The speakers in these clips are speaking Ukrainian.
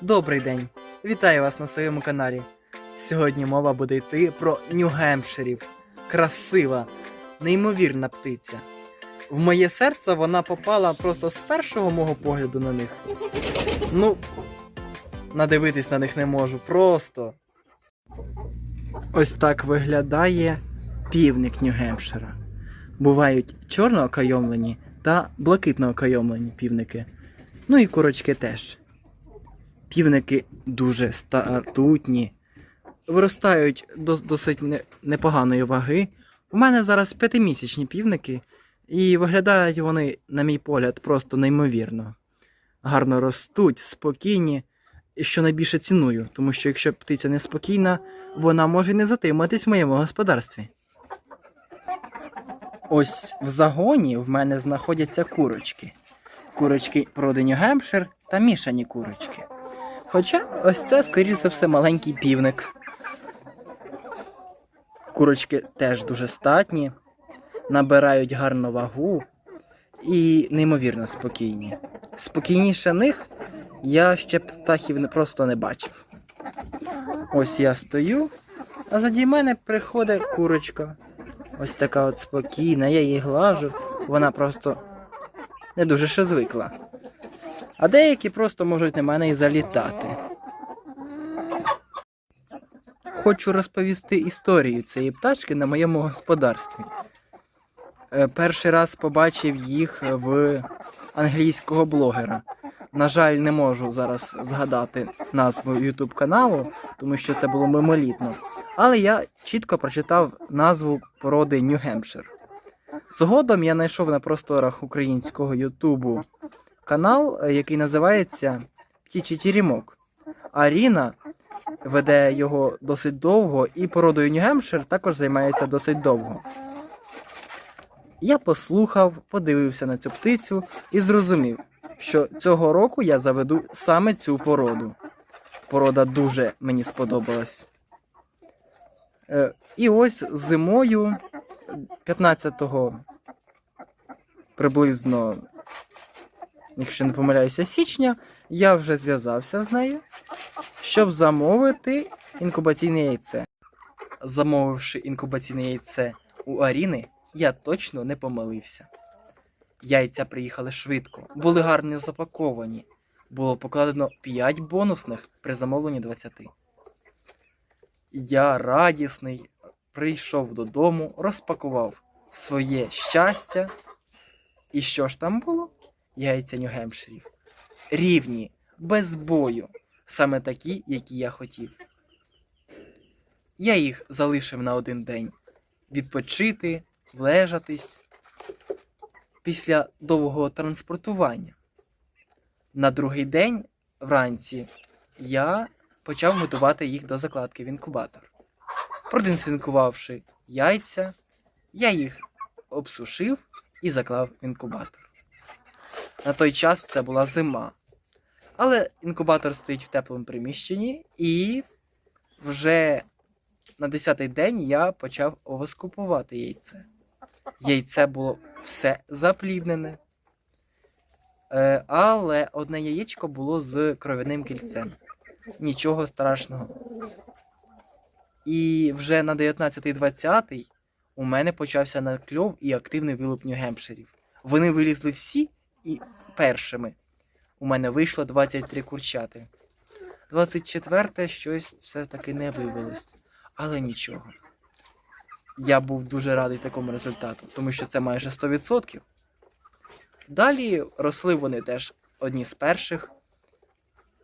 Добрий день! Вітаю вас на своєму каналі. Сьогодні мова буде йти про Нью-Гемпширів. Красива, неймовірна птиця. В моє серце вона попала просто з першого мого погляду на них. Ну, надивитись на них не можу. Просто. Ось так виглядає півник Нью-Гемпшира. Бувають чорно окайомлені та блакитно окайомлені півники. Ну і курочки теж. Півники дуже статутні, виростають до досить не- непоганої ваги. У мене зараз п'ятимісячні півники, і виглядають вони, на мій погляд, просто неймовірно. Гарно ростуть, спокійні, і що найбільше ціную, тому що якщо птиця неспокійна, вона може не затриматись в моєму господарстві. Ось в загоні в мене знаходяться курочки. Курочки породи Нью-Гемпшир та мішані курочки. Хоча ось це, скоріш за все, маленький півник. Курочки теж дуже статні, набирають гарну вагу і неймовірно спокійні. Спокійніше них я ще птахів просто не бачив. Ось я стою, а заді мене приходить курочка. Ось така от спокійна, я її глажу, вона просто не дуже ще звикла. А деякі просто можуть на мене і залітати. Хочу розповісти історію цієї пташки на моєму господарстві. Е, Перший раз побачив їх в англійського блогера. На жаль, не можу зараз згадати назву YouTube каналу, тому що це було мимолітно. Але я чітко прочитав назву породи Hampshire. Згодом я знайшов на просторах українського Ютубу канал, е, який називається Птічий Тірімок. Аріна веде його досить довго, і породою Нью-Гемпшир також займається досить довго. Я послухав, подивився на цю птицю і зрозумів, що цього року я заведу саме цю породу. Порода дуже мені сподобалась. Е, і ось зимою 15-го приблизно якщо не помиляюся, січня, я вже зв'язався з нею, щоб замовити інкубаційне яйце. Замовивши інкубаційне яйце у Аріни, я точно не помилився. Яйця приїхали швидко, були гарно запаковані. Було покладено 5 бонусних при замовленні 20. Я радісний прийшов додому, розпакував своє щастя. І що ж там було? Яйця Нью-Гемпширів. Рівні, без бою, саме такі, які я хотів. Я їх залишив на один день відпочити, влежатись після довгого транспортування. На другий день вранці я почав готувати їх до закладки в інкубатор. Продинсвінкувавши яйця, я їх обсушив і заклав в інкубатор. На той час це була зима. Але інкубатор стоїть в теплому приміщенні, і вже на 10-й день я почав овоскупувати яйце. Яйце було все запліднене. Е, але одне яєчко було з кров'яним кільцем. Нічого страшного. І вже на 19-20 у мене почався накльов і активний вилуп Нью-Гемпширів. Вони вилізли всі і першими. У мене вийшло 23 курчати. 24 щось все-таки не виявилось. Але нічого. Я був дуже радий такому результату, тому що це майже 100%. Далі росли вони теж одні з перших.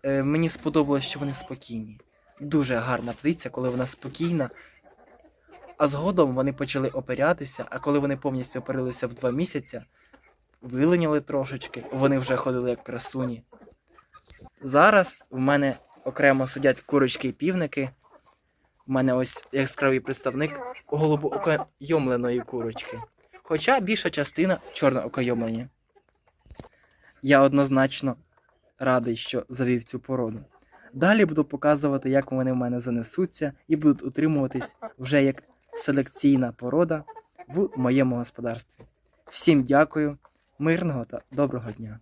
Е, мені сподобалось, що вони спокійні. Дуже гарна птиця, коли вона спокійна. А згодом вони почали оперятися, а коли вони повністю оперилися в 2 місяці, вилиняли трошечки, вони вже ходили як красуні. Зараз в мене окремо сидять курочки і півники. У мене ось яскравий представник голубоокайомленої курочки. Хоча більша частина чорноокайомлені. Я однозначно радий, що завів цю породу. Далі буду показувати, як вони в мене занесуться і будуть утримуватись вже як селекційна порода в моєму господарстві. Всім дякую, мирного та доброго дня!